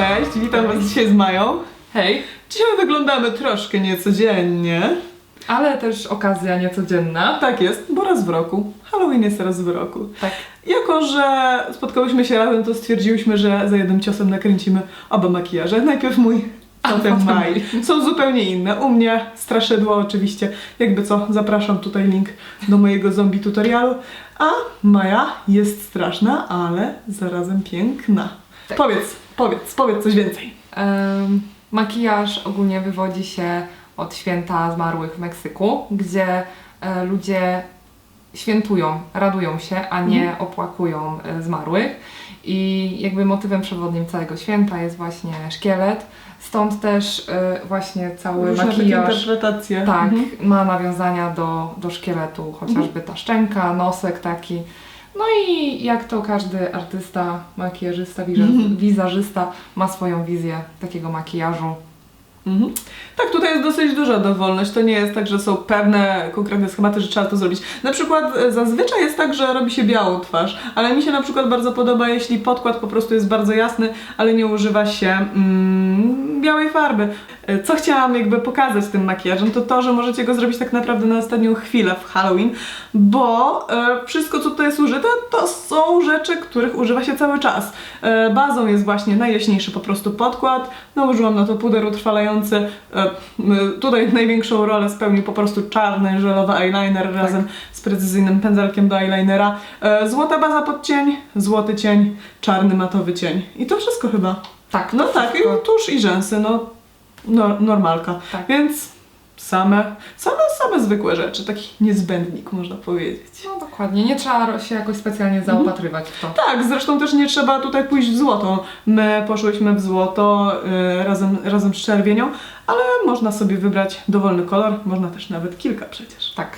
Cześć, witam Was dzisiaj z Mają. Hej, Dzisiaj wyglądamy troszkę niecodziennie. ale też okazja niecodzienna. Tak jest, bo raz w roku. Halloween jest raz w roku. Tak. Jako, że spotkałyśmy się razem, to stwierdziłyśmy, że za jednym ciosem nakręcimy oba makijaże. Najpierw mój, A potem potem Maj. Są zupełnie inne. U mnie straszydło oczywiście. Jakby co, zapraszam tutaj link do mojego zombie tutorialu. A Maja jest straszna, ale zarazem piękna. Tak. Powiedz, powiedz, powiedz coś więcej. Makijaż ogólnie wywodzi się od święta zmarłych w Meksyku, gdzie e, ludzie świętują, radują się, a nie opłakują e, zmarłych. I jakby motywem przewodnim całego święta jest właśnie szkielet. Stąd też e, właśnie cały Różne makijaż interpretacje. Tak, Mhm. ma nawiązania do, do szkieletu, chociażby ta szczęka, nosek taki. No i jak to każdy artysta, makijażysta, wiza- Mhm. wizerzysta ma swoją wizję takiego makijażu. Mhm. Tak, tutaj jest dosyć duża dowolność. To nie jest tak, że są pewne konkretne schematy, że trzeba to zrobić. Na przykład e, zazwyczaj jest tak, że robi się białą twarz, ale mi się na przykład bardzo podoba, jeśli podkład po prostu jest bardzo jasny, ale nie używa się mm, białej farby. E, Co chciałam jakby pokazać tym makijażem, to to, że możecie go zrobić tak naprawdę na ostatnią chwilę w Halloween, bo e, wszystko, co tutaj jest użyte, to są rzeczy, których używa się cały czas. E, bazą jest właśnie najjaśniejszy po prostu podkład, nałożyłam na to puder utrwalający. E, tutaj największą rolę spełnił po prostu czarny, żelowy eyeliner razem z precyzyjnym pędzelkiem do eyelinera. E, złota baza pod cień, złoty cień, czarny matowy cień. I to wszystko chyba. Tak, No tak, i wszystko. tusz i rzęsy, no, no normalka. Tak. Więc same, same, same zwykłe rzeczy, taki niezbędnik można powiedzieć. No dokładnie, nie trzeba się jakoś specjalnie zaopatrywać w to. Tak, zresztą też nie trzeba tutaj pójść w złoto. My poszłyśmy w złoto y, razem, razem z czerwienią, ale można sobie wybrać dowolny kolor, można też nawet kilka przecież. Tak.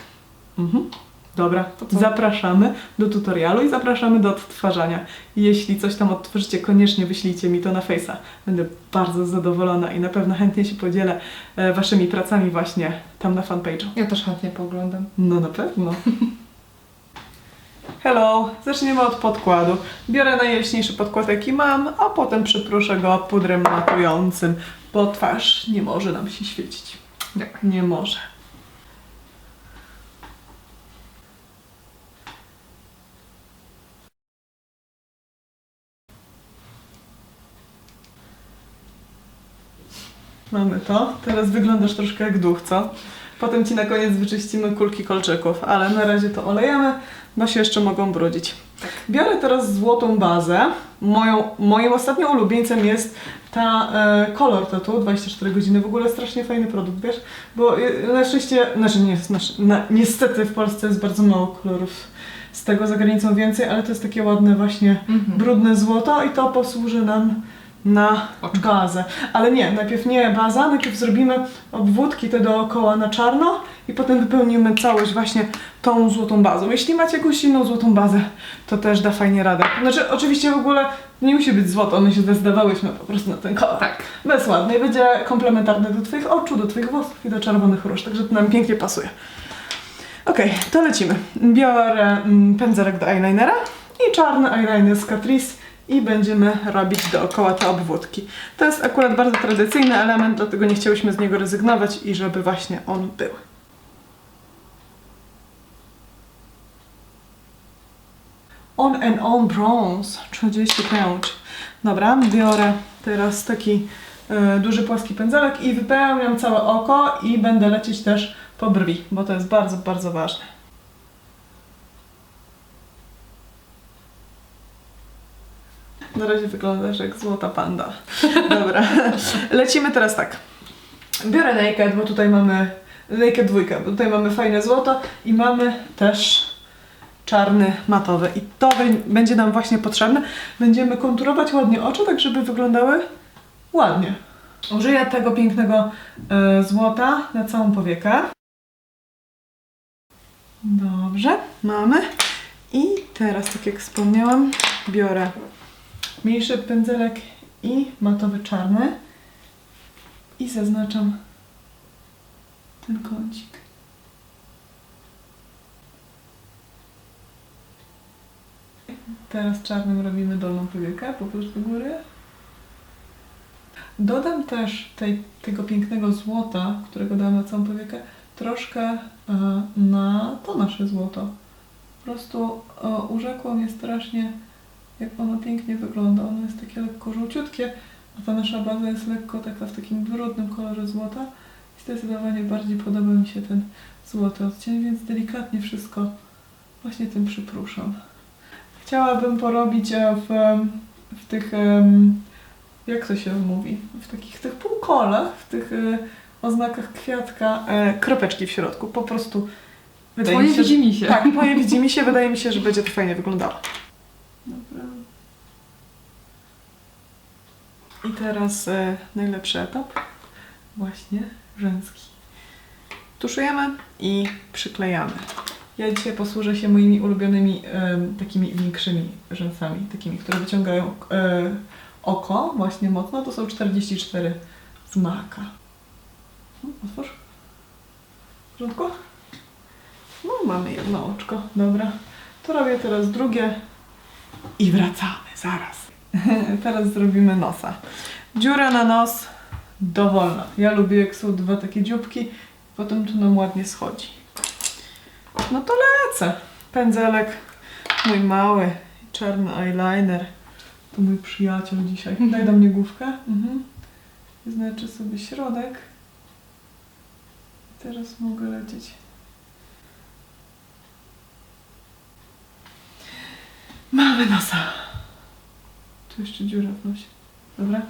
Mhm. Dobra, zapraszamy do tutorialu i zapraszamy do odtwarzania. Jeśli coś tam odtworzycie, koniecznie wyślijcie mi to na Face'a. Będę bardzo zadowolona i na pewno chętnie się podzielę e, waszymi pracami właśnie tam na fanpage'u. Ja też chętnie pooglądam. No na pewno. Hello, zaczniemy od podkładu. Biorę najjaśniejszy podkład jaki mam, a potem przypruszę go pudrem matującym, bo twarz nie może nam się świecić. Nie. Nie może. Mamy to. Teraz wyglądasz troszkę jak duch, co? Potem ci na koniec wyczyścimy kulki kolczyków, ale na razie to olejemy, bo się jeszcze mogą brudzić. Biorę teraz złotą bazę. Moją, moim ostatnim ulubieńcem jest ta e, Color Tattoo 24 godziny. W ogóle strasznie fajny produkt, wiesz? Bo e, na szczęście, znaczy nie, znaczy, na, niestety w Polsce jest bardzo mało kolorów z tego, za granicą więcej, ale to jest takie ładne właśnie Mhm. brudne złoto i to posłuży nam na bazę. Ale nie, najpierw nie baza, najpierw zrobimy obwódki te dookoła na czarno i potem wypełnimy całość właśnie tą złotą bazą. Jeśli macie jakąś inną złotą bazę, to też da fajnie radę. Znaczy, oczywiście w ogóle nie musi być złoto, my się zdecydowałyśmy po prostu na ten kolor. Tak. Bezładny, będzie komplementarny do Twoich oczu, do Twoich włosów i do czerwonych róż, także to nam pięknie pasuje. Okej, to lecimy. Biorę mm, pędzelek do eyelinera i czarny eyeliner z Catrice i będziemy robić dookoła te obwódki. To jest akurat bardzo tradycyjny element, dlatego nie chciałyśmy z niego rezygnować i żeby właśnie on był. On and On Bronze 35. Dobra, biorę teraz taki e, duży płaski pędzelek i wypełniam całe oko i będę lecieć też po brwi, bo to jest bardzo, bardzo ważne. Na razie wyglądasz jak złota panda. Dobra, lecimy teraz tak. Biorę Naked, bo tutaj mamy Naked dwójkę, bo tutaj mamy fajne złoto i mamy też czarny matowy i to będzie nam właśnie potrzebne. Będziemy konturować ładnie oczy, tak żeby wyglądały ładnie. Użyję tego pięknego e, złota na całą powiekę. Dobrze, mamy. I teraz, tak jak wspomniałam, biorę mniejszy pędzelek i matowy czarny i zaznaczam ten kącik. Teraz czarnym robimy dolną powiekę, poproszę do góry. Dodam też tej, tego pięknego złota, którego dałam na całą powiekę, troszkę e, na to nasze złoto. Po prostu e, urzekło mnie strasznie, jak ono pięknie wygląda. Ono jest takie lekko żółciutkie, a ta nasza baza jest lekko taka w takim brudnym kolorze złota. I zdecydowanie bardziej podoba mi się ten złoty odcień, więc delikatnie wszystko właśnie tym przypruszam. Chciałabym porobić e, w, w tych, jak to się mówi, w takich tych półkolach, w tych e, oznakach kwiatka, e, kropeczki w środku. Po prostu wydaje Twoje się, widzi mi się. tak, moje widzi mi się, wydaje mi się, że będzie to fajnie wyglądało. Dobra. I teraz e, najlepszy etap, właśnie rzęski. Tuszujemy i przyklejamy. Ja dzisiaj posłużę się moimi ulubionymi em, takimi większymi rzęsami, takimi, które wyciągają e, oko właśnie mocno. To są 44 z maka. Hmm, Otwórz. W porządku? No, mamy jedno oczko, dobra. To robię teraz drugie i wracamy, zaraz. teraz zrobimy nosa. Dziura na nos dowolna. Ja lubię jak są dwa takie dzióbki, potem to nam ładnie schodzi. No to lecę. Pędzelek, mój mały, czarny eyeliner. To mój przyjaciel dzisiaj. Daj do mnie główkę. Mhm. Znaczy sobie środek. Teraz mogę lecieć. Mamy nosa. Tu jeszcze dziura w nosie. Dobra?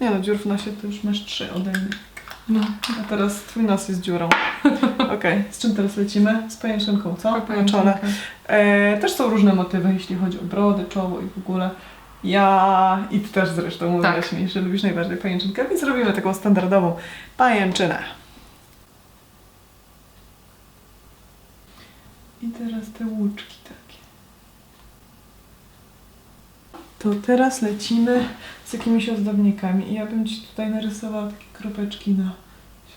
Nie no, dziur w nosie to już masz trzy ode mnie. No. A teraz twój nos jest dziurą. Okej, z czym teraz lecimy? Z pajęczynką, co? Na czole. E, też są różne motywy, jeśli chodzi o brodę, czoło i w ogóle. Ja i ty też zresztą mówiłaś Tak. mi, że lubisz najbardziej pajęczynkę, więc robimy taką standardową pajęczynę. I teraz te łuczki takie. To teraz lecimy z jakimiś ozdobnikami i ja bym Ci tutaj narysowała takie kropeczki na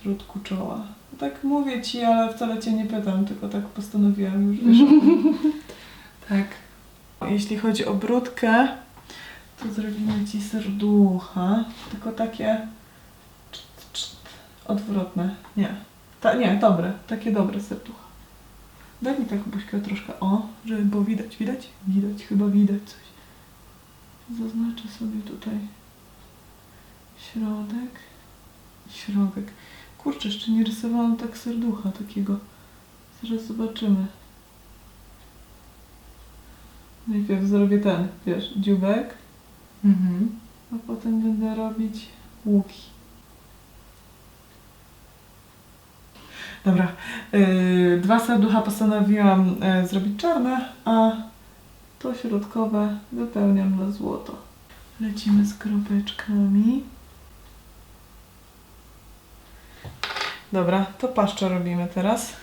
środku czoła. Tak mówię Ci, ale wcale Cię nie pytam, tylko tak postanowiłam już, wiesz. Tak. Jeśli chodzi o brudkę, to zrobimy Ci serducha, tylko takie odwrotne. Nie, Ta, nie, dobre, takie dobre serducha. Daj mi tak buźkę troszkę, o, żeby było widać, widać? Widać, chyba widać coś. Zaznaczę sobie tutaj środek, środek. Kurczę, jeszcze nie rysowałam tak serducha takiego. Zaraz zobaczymy. Najpierw zrobię ten, wiesz, dziubek, Mhm. a potem będę robić łuki. Dobra, yy, dwa serducha postanowiłam yy, zrobić czarne, a to środkowe wypełniam na złoto. Lecimy z kropeczkami. Dobra, to paszczę robimy teraz.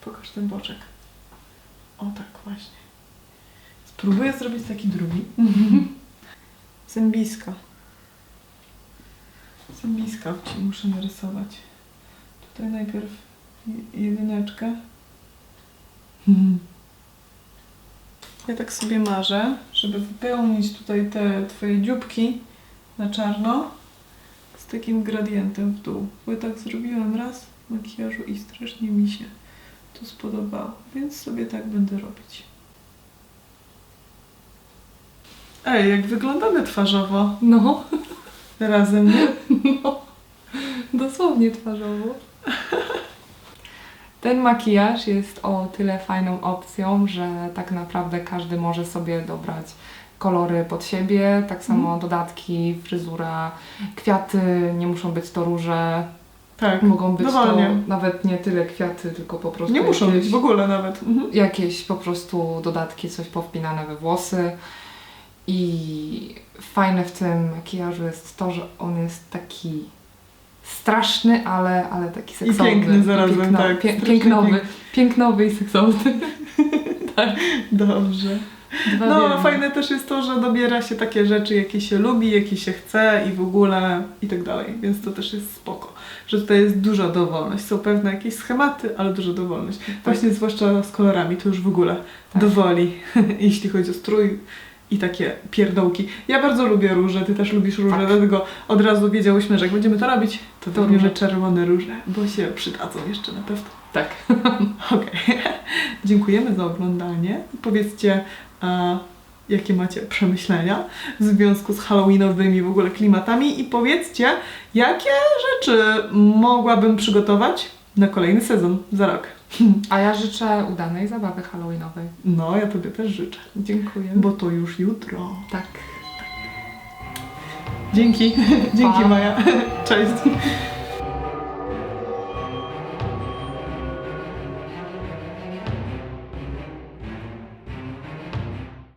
Pokaż ten boczek. O tak właśnie. Spróbuję zrobić taki drugi. Zębiska. Zębiska ci muszę narysować. Tutaj najpierw je- jedyneczkę. Ja tak sobie marzę, żeby wypełnić tutaj te twoje dzióbki na czarno z takim gradientem w dół. Bo ja tak zrobiłam raz w makijażu i strasznie mi się to spodobało, więc sobie tak będę robić. Ej, jak wyglądamy twarzowo No. razem, nie? no. Dosłownie twarzowo. Ten makijaż jest o tyle fajną opcją, że tak naprawdę każdy może sobie dobrać kolory pod siebie, tak samo Mhm. dodatki, fryzura, kwiaty, nie muszą być to róże, Tak, mogą być dowolnie. to nawet nie tyle kwiaty, tylko po prostu Nie muszą jakieś, być w ogóle nawet. Mhm. jakieś po prostu dodatki, coś powpinane we włosy. I fajne w tym makijażu jest to, że on jest taki straszny, ale, ale taki seksowny. piękny zarazem, piękno, tak. Strasznie pięknowy, piękny. pięknowy i seksowny. Dobrze. Dwa No, wiemy. fajne też jest to, że dobiera się takie rzeczy, jakie się lubi, jakie się chce i w ogóle i tak dalej, więc to też jest spoko, że tutaj jest duża dowolność. Są pewne jakieś schematy, ale duża dowolność. Właśnie zwłaszcza z kolorami, to już w ogóle Tak. dowoli, jeśli chodzi o strój i takie pierdołki. Ja bardzo lubię róże, ty też lubisz róże, Tak. dlatego od razu wiedziałyśmy, że jak będziemy to robić, to, To róże. czerwone róże, bo się przydadzą jeszcze na pewno. Tak. Okej. Dziękujemy za oglądanie. Powiedzcie, e, jakie macie przemyślenia w związku z halloweenowymi w ogóle klimatami i powiedzcie, jakie rzeczy mogłabym przygotować na kolejny sezon za rok. A ja życzę udanej zabawy halloweenowej. No, ja Tobie też życzę, Dziękuję. bo to już jutro. Tak. Dzięki. Dzięki. Maja. Cześć.